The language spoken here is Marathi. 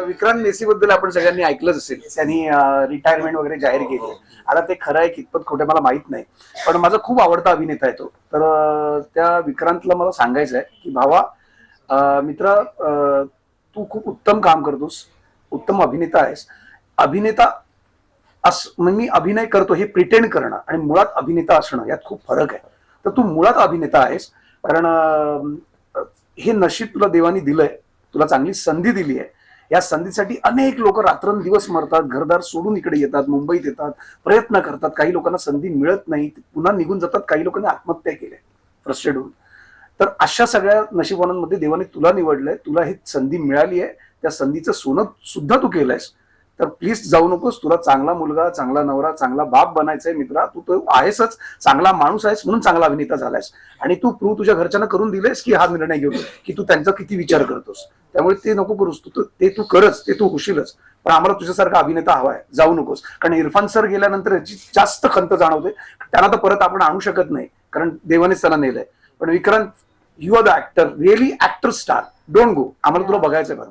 विक्रांत मेसी बद्दल आपण सगळ्यांनी ऐकलंच असेल. त्यांनी रिटायरमेंट वगैरे जाहीर केली. आता ते खरं आहे कितपत खोटं मला माहीत नाही. पण माझा खूप आवडता अभिनेता आहे तो. तर त्या विक्रांतला मला सांगायचं आहे की भावा मित्र तू खूप उत्तम काम करतोस. उत्तम अभिनेता आहेस. अभिनेता अस म्हणजे मी अभिनय करतो हे प्रिटेंड करणं आणि मुळात अभिनेता असणं यात खूप फरक आहे. तर तू मुळात अभिनेता आहेस. कारण हे नशीब तुला देवानी दिलंय. तुला चांगली संधी दिली आहे या संधीसाठी अनेक लोक रात्रंदिवस मरतात घरदार सोडून इकडे येतात मुंबईत येतात प्रयत्न करतात. काही लोकांना संधी मिळत नाही पुन्हा निघून जातात काही लोकांनी आत्महत्या केल्या फ्रस्ट्रेट होऊन. तर अशा सगळ्या नशिबांमध्ये देवाने तुला निवडलंय तुला ही संधी मिळाली आहे त्या संधीचं सोनं सुद्धा तू केलंयस. तर प्लीज जाऊ नकोस. तुला चांगला मुलगा चांगला नवरा चांगला बाप बनायचा आहे मित्रा. तू तो आहेसच. चांगला माणूस आहेस म्हणून चांगला अभिनेता झालायस. आणि तू प्रू तुझ्या घरच्यांना करून दिलेस की हा निर्णय घेऊन की तू त्यांचा किती विचार करतोस. त्यामुळे ते नको करूस तू. ते तू करच ते तू होशीलच. पण आम्हाला तुझ्यासारखा अभिनेता हवाय. जाऊ नकोस. कारण इरफान सर गेल्यानंतर याची जास्त खंत जाणवते. त्यांना तर परत आपण आणू शकत नाही. कारण देवानेच त्याला नेलंय. पण Vikrant you are the actor really actor star don't go आम्हाला तुला बघायचंय बरं.